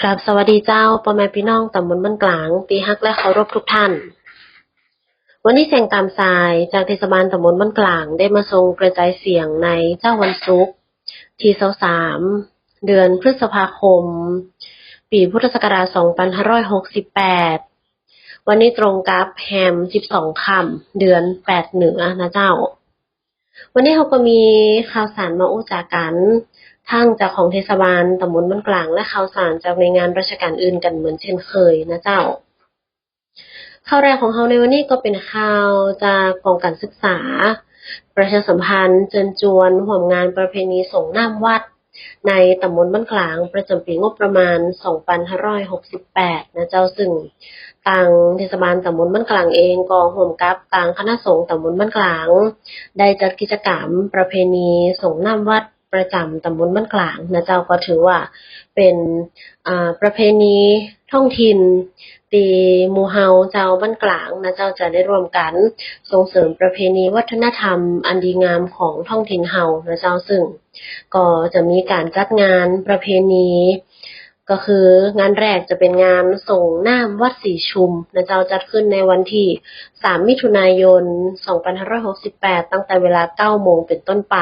ครับสวัสดีเจ้าพ่อแม่พี่น้องตำบลบ้านกลางตีฮักและเคารพทุกท่าน วันนี้เสียงตามสายจากเทศบาลตำบลบ้านกลางได้มาทรงกระจายเสียงในเจ้าวันศุกร์ที่23เดือนพฤษภาคม ปีพุทธศักราช2568 วันนี้ตรงกับแฮม 12 ค่ำเดือน 8 เหนือนะเจ้า วันนี้เขาก็มีข่าวสารมาอู้จากกันทั้งจากของเทศบาลตำบลบ้านกลาง และข่าวสารจากหน่วยงานราชการอื่นกันเหมือนเช่นเคยนะเจ้าข่าวแรกของเราในวันนี้ก็เป็นข่าวจากกองการศึกษา ประชาสัมพันธ์เชิญชวนห่วมงานประเพณีส่งน้ำวัด ในตำบลบ้านกลาง ประจำปีงบประมาณ 2568 นะเจ้าซึ่ง ทางเทศบาลตำบลบ้านกลางเองก็ร่วมกับทางคณะสงฆ์ตำบลบ้านกลาง ได้จัดกิจกรรมประเพณีส่งน้ำวัดประจำตำบลบ้านกลางนะเจ้าก็ถือว่าเป็นประเพณีท้องถิ่นตีมูเฮาเจ้าบ้านกลางนะเจ้าจะได้ร่วมกันส่งเสริมประเพณีวัฒนธรรม อันดีงามของท้องถิ่นเฮานะเจ้าซึ่ง ก็จะมีการจัดงานประเพณี ก็คืองานแรกจะเป็นงานส่งน้ำวัดสีชุมนะเจ้าจัดขึ้นในวันที่ 3 มิถุนายน 2568 ตั้งแต่เวลา 9 โมงเป็นต้นไป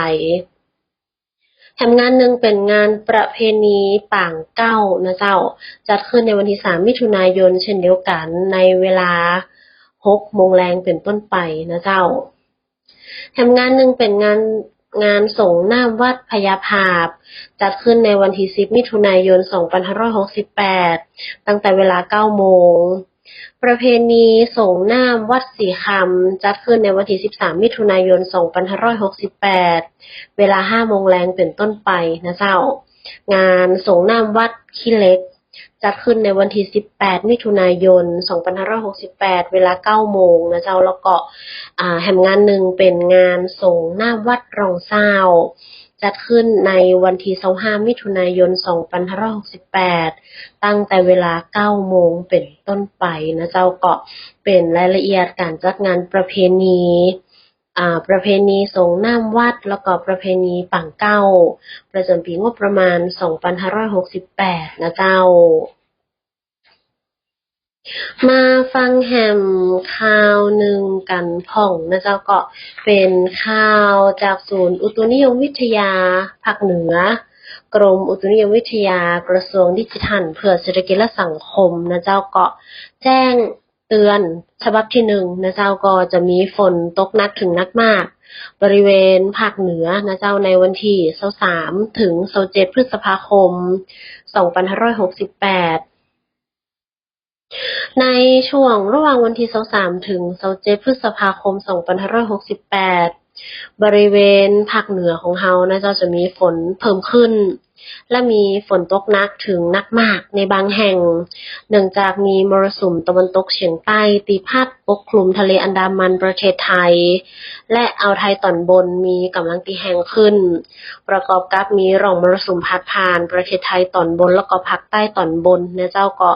แถมงานหนึ่งเป็นงานประเพณีป่างเก้านะเจ้า จัดขึ้นในวันที่ 3 มิถุนายน เช่นเดียวกันในเวลา 6 โมงแรงเป็นต้นไปนะเจ้าแถมงานหนึ่งเป็นงาน งานส่งน้ำวัดพญาภาพ จัดขึ้นในวันที่ 10 มิถุนายน 2568 ตั้งแต่เวลา 9 โมง ประเพณีส่งน้ำวัดสีคำ จัดขึ้นในวันที่ 13 มิถุนายน 2568 เวลา 5 โมงแรงเป็นต้นไปนะเจ้า งานส่งน้ำวัดขี้เล็ก จัดขึ้นในวันที่ 18 มิถุนายน 2568 เวลา 9 โมงนะเจ้า แล้วก็อ่าแหมงานหนึ่งเป็นงานส่งน้ำวัดรองเศร้าจัดขึ้นในวันที่25มิถุนายน 2568 ตั้งแต่เวลา 9 โมงเป็นต้นไปนะเจ้าก็เป็นรายละเอียดการจัดงานประเพณี ประเพณีสงน้ำวัด แล้วก็ประเพณีปังเก้า ประจำปีงบประมาณ 2568 นะเจ้า มาฟังแฮมข่าวหนึ่งกันพ่องนะเจ้าก็เป็นข่าวจากศูนย์อุตุนิยมวิทยาภาคเหนือกรมอุตุนิยมวิทยากระทรวงดิจิทัล เพื่อเศรษฐกิจและสังคมนะเจ้าก็แจ้ง เตือน ฉบับที่หนึ่งนะเจ้าก็จะมีฝนตกหนักถึงหนักมาก บริเวณภาคเหนือนะเจ้าในวันที่23ถึง27พฤษภาคม 2568ในช่วงระหว่างวันที่23ถึง27พฤษภาคม 2568 บริเวณภาคเหนือของเฮานะเจ้าจะมีฝนเพิ่มขึ้น และมีฝนตกหนักถึงหนักมากในบางแห่ง เนื่องจากมีมรสุมตะวันตกเฉียงใต้ตีพัดปกคลุมทะเลอันดามันประเทศไทย และอ่าวไทยตอนบนมีกำลังตีแรงขึ้น ประกอบกับมีร่องมรสุมพัดผ่านประเทศไทยตอนบนแล้วก็ภาคใต้ตอนบนนะเจ้าก็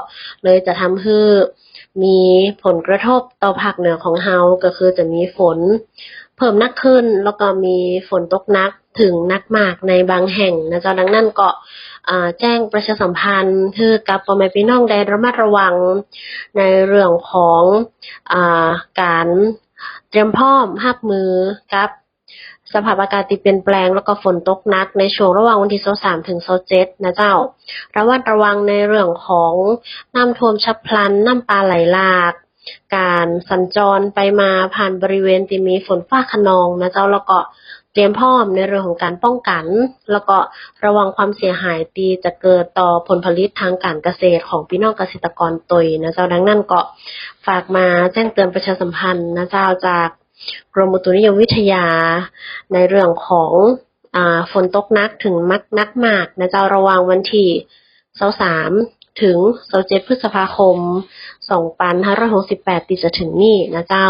เลยจะทำให้มีผลกระทบต่อภาคเหนือของเฮาก็คือจะมีฝน เพิ่มนักขึ้น แล้วก็มีฝนตกหนักถึงนักมากในบางแห่งนะเจ้าดังนั้นก็แจ้งประชาสัมพันธ์คือกับพ่อแม่พี่น้องได้ระมัดระวังในเรื่องของอการเตรียมพร้อมรับมือกับสภาพอากาศที่เปลี่ยนแปลงแล้วก็ฝนตกหนักในช่วงระหว่างวันที่23ถึง27นะเจ้า ระมัดระวังในเรื่องของน้ำท่วมฉับพลัน น้ำป่าไหลหลาก การสัญจรไปมาผ่านบริเวณที่มีฝนฟ้าขนองนะเจ้าแล้วก็เตรียมพร้อมในเรื่องของการป้องกัน แล้วก็ระวังความเสียหายที่จะเกิดต่อผลผลิตทางการเกษตรของพี่น้องเกษตรกรตยนะเจ้าดังนั้นก็ฝากมาแจ้งเตือนประชาสัมพันธ์นะเจ้าจากกรมอุตุนิยมวิทยา ในเรื่องของอฝนตกหนักถึงมักนักมากนะเจ้าระวังวันที่23ถึง27พฤษภาคม 2568 ที่จะถึงนี่นะเจ้า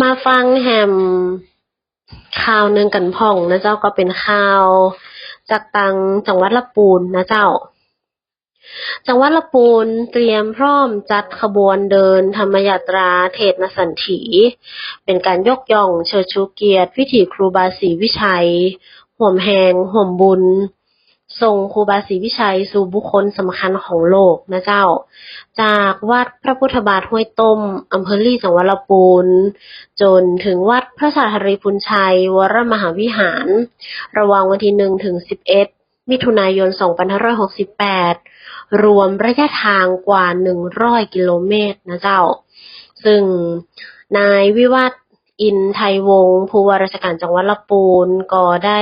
มาฟังแฮมข่าวหนึ่งกันพ่องนะเจ้าก็เป็นข่าวจากตังจังหวัดละปูนนะเจ้า จังหวัดละปูนเตรียมพร้อมจัดขบวนเดินธรรมยาตราเทศนสันถี เป็นการยกย่องเชิดชูเกียรติ วิถีครูบาศรีวิชัยห่วมแหงห่วมบุญ ส่งครูบาศรีวิชัยสู่บุคคลสำคัญของโลกนะเจ้า จากวัดพระพุทธบาทห้วยต้มอำเภอลี่จังหวัดลำพูน จนถึงวัดพระสารีพุนชัย วรมหาวิหาร ระหว่างวันที่หนึ่งถึงสิบเอ็ดมิถุนายน 2568 รวมระยะทางกว่า 100 กิโลเมตรนะเจ้า ซึ่งนายวิวัฒ อินไทยวงศ์ผู้ว่าราชการจังหวัดลำพูนก็ได้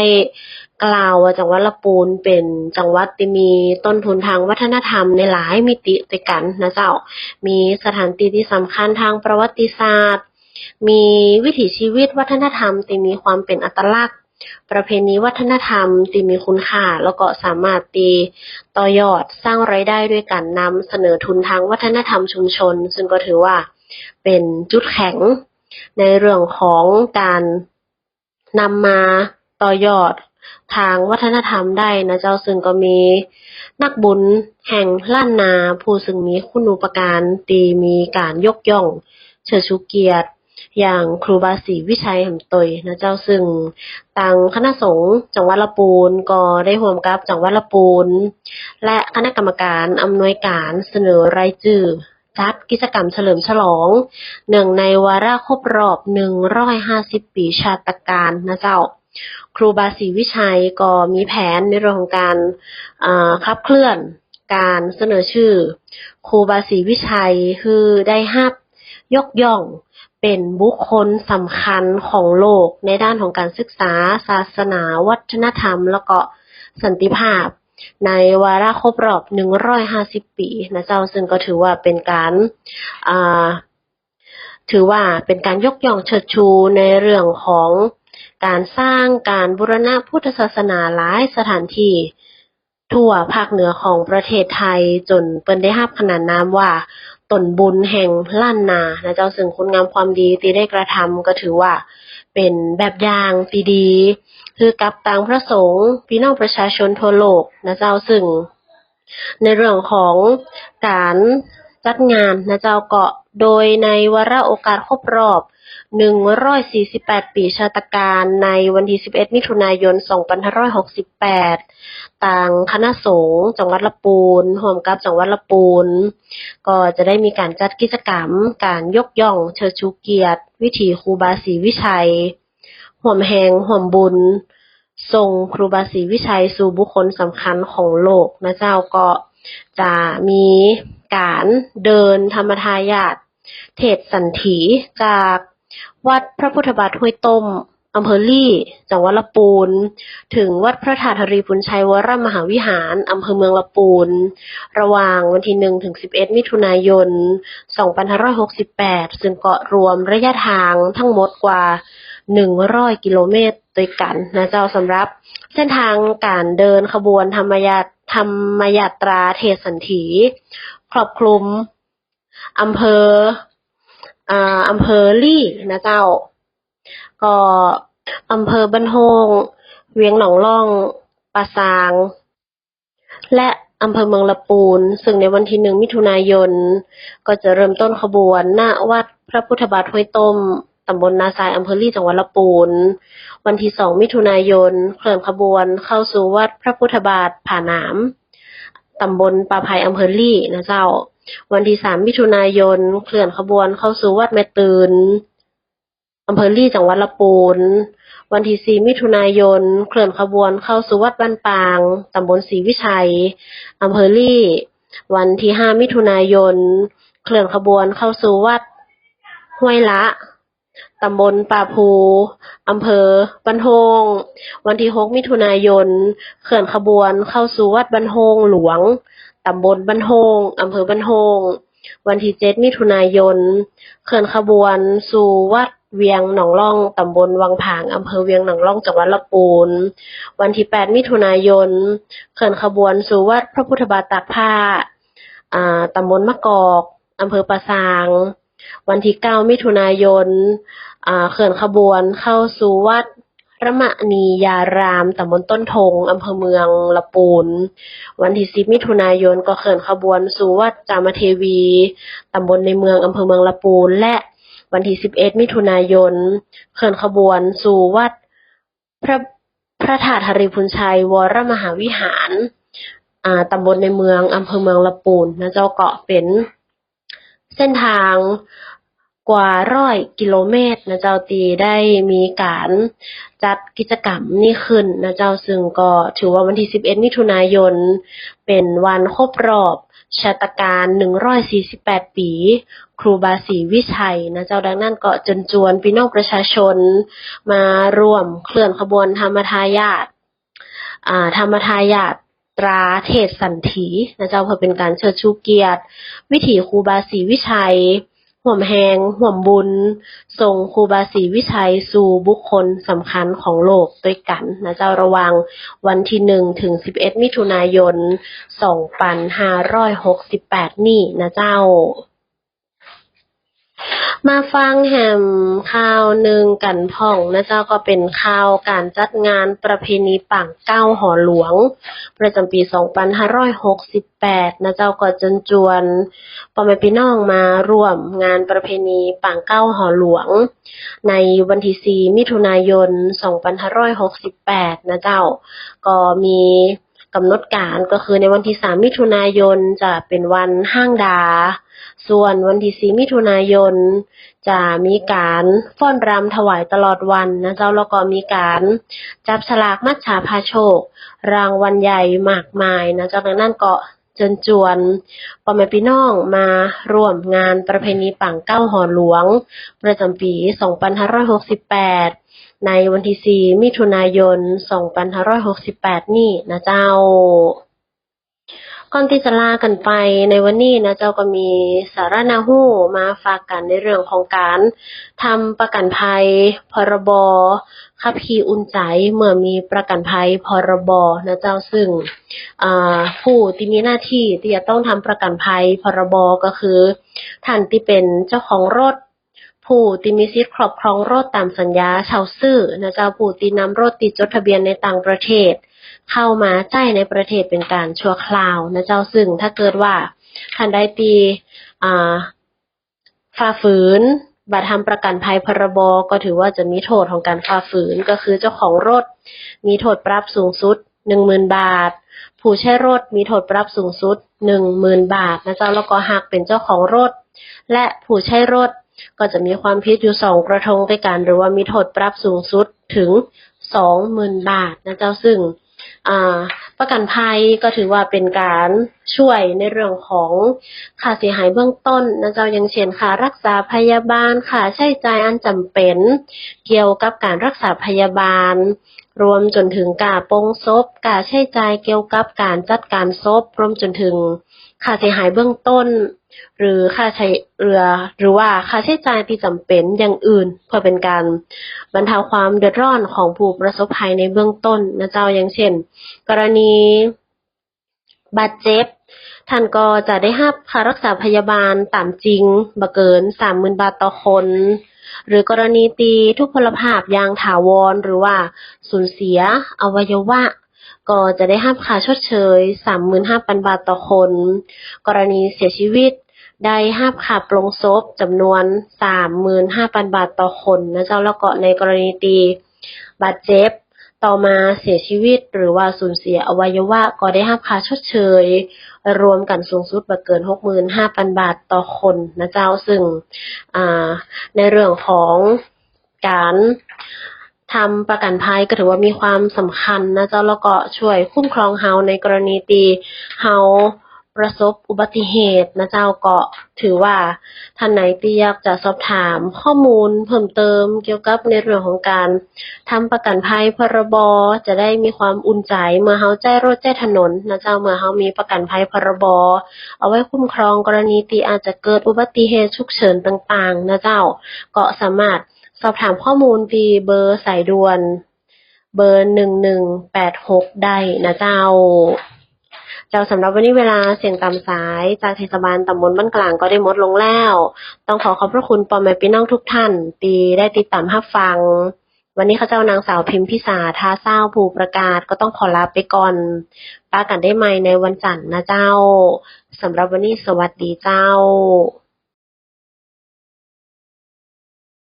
กล่าวว่าจังหวัดลำพูนเป็นจังหวัดที่มีต้นทุนทางวัฒนธรรมในหลายมิติด้วยกันนะเจ้า มีสถานที่ที่สำคัญทางประวัติศาสตร์ มีวิถีชีวิตวัฒนธรรมที่มีความเป็นอัตลักษณ์ ประเพณีวัฒนธรรมที่มีคุณค่า แล้วก็สามารถตีต่อยอดสร้างไรายได้ด้วยการนำเสนอทุนทางวัฒนธรรมชุมชน ซึ่งก็ถือว่าเป็นจุดแข็ง ในเรื่องของการนำมาต่อยอดทางวัฒนธรรมได้นะเจ้าซึ่งก็มีนักบุญแห่งล้านนาผู้ซึ่งมีคุณูปการตีมีการยกย่องเชิดชูเกียรติ อย่างครูบาศรีวิชัยหำตยนะเจ้าซึ่งทางคณะสงฆ์จังหวัดละปูนก็ได้ร่วมกับจังหวัดละปูน และคณะกรรมการอำนวยการเสนอรายชื่อ จัดกิจกรรมเฉลิมฉลองเนื่งในวาระครบรอบ150ปีชาตการนะเจ้า ครูบาศรีวิชัยก็มีแผนในเรื่องของการอ่าขับเคลื่อนการเสนอชื่อ ครูบาศรีวิชัยคือได้รับยกย่องเป็นบุคคลสำคัญของโลกในด้านของการศึกษา ศาสนา วัฒนธรรม แล้วก็สันติภาพ ในวาระครบรอบ 150 ปีนะเจ้าซึ่งก็ถือว่าเป็นการถือว่าเป็นการยกย่องเชิดชูในเรื่องของการสร้างการบูรณะพุทธศาสนาหลายสถานที่ทั่วภาคเหนือของประเทศไทยจนเปิ้นได้รับขนานนามว่าตนบุญแห่งล้านนานะเจ้าซึ่งคุณงามความดีที่ได้กระทำก็ถือว่าเป็นแบบอย่างที่ดี คือกับต่างพระสงฆ์พี่น้องประชาชนทั่วโลกนะเจ้าซึ่ง ในเรื่องของการจัดงานนะเจ้าเก็โดยในวาระโอกาสครบรอบ 148 ปีชาตการในวันที่ 11 มิถุนายน 2568 ต่างคณะสงฆ์จังหวัดละปูนร่วมกับจังหวัดละปูน ก็จะได้มีการจัดกิจกรรม การยกย่องเชิดชูเกียรติ วิถีครูบาศรีวิชัย ห่วมแหงห่วมบุญส่งครูบาศรีวิชัยสู่บุคคลสำคัญของโลกนะเจ้าก็จะมีการเดินธรรมทายาทเทศสันถีจากวัดพระพุทธบาทห้วยต้มอำเภอลี่จังหวัดละปูน ถึงวัดพระธาตุรีพุนชัยวรมหาวิหารอำเภอเมืองละปูน ระหว่างวันที่1ถึง11มิถุนายน2568ซึ่งก็รวมระยะทางทั้งหมดกว่า 100กิโลเมตรด้วยกันนะเจ้าสำหรับ เส้นทางการเดินขบวนธรรมยาธรรมยาตราเทศสันถี ครอบคลุมอำเภออำเภอลี่นะเจ้า ก็อำเภอบันโฮง เวียงหนองล่องปาซาง และอำเภอเมืองละปูน ซึ่งในวันที่หนึ่งมิถุนายน ก็จะเริ่มต้นขบวนณวัดพระพุทธบาทห้วยต้ม ตำบลนาทรายอำเภอลี่จังหวัดละปูน วันที่สองมิถุนายน เคลื่อนขบวนเข้าสู่วัดพระพุทธบาทผาหนามตำบลป่าไผ่อำเภอลี่นะเจ้า วันที่สามมิถุนายน เคลื่อนขบวนเข้าสู่วัดแม่ตืนอำเภอลี่จังหวัดละปูน วันที่สี่มิถุนายน เคลื่อนขบวนเข้าสู่วัดบ้านปาง ตำบลศรีวิชัย อำเภอลี่ วันที่ห้ามิถุนายน เคลื่อนขบวนเข้าสู่วัดห้วยละ ตำบลป่าภู อำเภอบันโฮง วันที่หกมิถุนายน เคลื่อนขบวนเข้าสู่วัดบันโฮงหลวง ตำบลบันโฮง อำเภอบันโฮง วันที่เจ็ดมิถุนายน เคลื่อนขบวนสู่วัดเวียงหนองล่อง ตำบลวังผาง อำเภอเวียงหนองล่อง จังหวัดลำปูน วันที่แปดมิถุนายน เคลื่อนขบวนสู่วัดพระพุทธบาทตากผ้าอ่าตำบลมะกอก อำเภอปะซาง วันที่เก้ามิถุนายน เคลื่อนขบวนเข้าสู่วัดระมณียารามตำบลต้นทงอำเภอเมืองละปูน วันที่สิบมิถุนายนก็เคลื่อนขบวนสู่วัดจามเทวีตำบลในเมืองอำเภอเมืองละปูน และวันที่11มิถุนายนเคลื่อนขบวนสู่วัดพระพระธาตุหริพุนชัยวรมหาวิหารตำบลในเมืองอำเภอเมืองละปูนนะเจ้าเกาะเป็นเส้นทาง กว่าร้อยกิโลเมตรนะเจ้าตีได้มีการจัดกิจกรรมนี้ขึ้นนะเจ้าซึ่งก็ถือว่าวันที่ 11 มิถุนายน เป็นวันครบรอบชาตการ 148 ปี ครูบาศรีวิชัยนะเจ้าดังนั้นก็จนจวนพี่น้องประชาชนมาร่วมเคลื่อนขบวนธรรมทายาทธรรมทายาทตราเทศสันถีนะเจ้าเพื่อเป็นการเชิดชูเกียรติ วิถีครูบาศรีวิชัย ห่วมแหง ห่วมบุญส่งครูบาศรีวิชัย สู่บุคคลสำคัญของโลกด้วยกันนะเจ้าระวังวันที่หนึ่งถึงสิบเอ็ดมิถุนายนสองพันห้าร้อยหกสิบแปดนี่นะเจ้า มาฟังแหมข่าวหนึ่งกันพ่องนะเจ้าก็เป็นข่าวการจัดงานประเพณีป่างเก้าหอหลวง ประจำปี 2568 นะเจ้าก็จนจวนพ่อมพี่น้องมาร่วมงานประเพณีป่างเก้าหอหลวง ในวันที่4มิถุนายน 2568 นะเจ้า ก็มี กำหนดการก็คือในวันที่ 3 มิถุนายนจะเป็นวันห้างดา ส่วนวันที่ 4 มิถุนายนจะมีการฟ้อนรำถวายตลอดวันนะเจ้าแล้วก็มีการจับฉลากมัชชาพาโชค รางวัลใหญ่มากมายนะเจ้าดังนั้นก็ เชิญชวนพ่อแม่พี่น้องมาร่วมงานประเพณีปังเก้าหอหลวง ประจำปี 2568 ในวันที่ 4 มิถุนายน 2568 นี่นะเจ้า ก่อนที่จะลากันไปในวันนี้นะเจ้าก็มีสาระนาหูมาฝากกันในเรื่องของการทำประกันภัย พรบขับขี่อุ่นใจเมื่อมีประกันภัย พรบนะเจ้าซึ่งผู้ที่มีหน้าที่ที่จะต้องทำประกันภัย พรบก็คือท่านที่เป็นเจ้าของรถผู้ที่มีสิทธิครอบครองรถตามสัญญาเช่าซื้อนะเจ้าผู้ที่นำรถติดจดทะเบียนในต่างประเทศ เข้ามาจ่ายในประเทศเป็นการชั่วคราวนะเจ้าซึ่งถ้าเกิดว่าท่านใดตีฝ่าฝืนบัตรทำประกันภัยพรบก็ถือว่าจะมีโทษของการฝ่าฝืนก็คือเจ้าของรถ มีโทษปรับสูงสุดหนึ่งหมื่นบาท ผู้ใช้รถมีโทษปรับสูงสุดหนึ่งหมื่นบาทนะเจ้าแล้วก็หากเป็นเจ้าของรถ และผู้ใช้รถก็จะมีความผิดอยู่สองกระทงด้วยกัน หรือว่ามีโทษปรับสูงสุดถึงสองหมื่นบาทนะเจ้าซึ่ง ประกันภัยก็ถือว่าเป็นการช่วยในเรื่องของค่าเสียหายเบื้องต้นนะเจ้าอย่างเช่นค่ารักษาพยาบาลค่าใช้จ่ายอันจำเป็น เกี่ยวกับการรักษาพยาบาล รวมจนถึงการปงศพการใช้จ่ายเกี่ยวกับการจัดการศพรวมจนถึงค่าเสียหายเบื้องต้น หรือค่าใช้เรือ หรือว่าค่าใช้จ่ายที่จำเป็นอย่างอื่น เพื่อเป็นการบรรเทาความเดือดร้อนของผู้ประสบภัยในเบื้องต้นนะเจ้าอย่างเช่น กรณี บาดเจ็บท่านก็จะได้รับค่ารักษาพยาบาลตามจริงบ่เกินสามหมื่นบาทต่อคน หรือกรณีตีทุพพลภาพอย่างถาวร หรือว่าสูญเสีย อวัยวะ ก็จะได้ห้ามค่าชดเชย 35,000 บาทต่อคน กรณีเสียชีวิตได้รับค่าปลงศพจำนวน35,000บาทต่อคนนะเจ้าแล้วก็ในกรณีตีบาดเจ็บ ต่อมาเสียชีวิตหรือว่าสูญเสียอวัยวะก็ได้รับค่าชดเชย รวมกันสูงสุดบ่เกิน 65,000 บาทต่อคนนะเจ้าซึ่งในเรื่องของการทำประกันภัยก็ถือว่ามีความสำคัญนะเจ้าแล้วก็ช่วยคุ้มครองเฮาในกรณีที่เฮา ประสบอุบัติเหตุนะเจ้าก็ถือว่าท่านไหนที่อยากจะสอบถามข้อมูลเพิ่มเติมเกี่ยวกับในเรื่องของการทำประกันภัยพรบจะได้มีความอุ่นใจเมื่อเฮาแจ้รถแจ้ถนนนะเจ้าเมื่อเฮามีประกันภัยพรบเอาไว้คุ้มครองกรณีที่อาจจะเกิดอุบัติเหตุฉุกเฉินต่างๆนะเจ้าก็สามารถสอบถามข้อมูลที่เบอร์สายด่วน เบอร์หนึ่งหนึ่งแปดหกได้นะเจ้า จ้าสำหรับวันนี้เวลาเสียงตามสายจากเทศบาลตำบลบ้านกลางก็ได้หมดลงแล้ว ต้องขอขอบพระคุณปอแม่พี่น้องทุกท่านตีได้ติดตามรับฟัง วันนี้ข้าเจ้านางสาวพิมพิสาท้าเศร้าผู้ประกาศก็ต้องขอลาไปก่อนป้ากันได้ไหมในวันจันทร์นะเจ้าสำหรับวันนี้สวัสดีเจ้า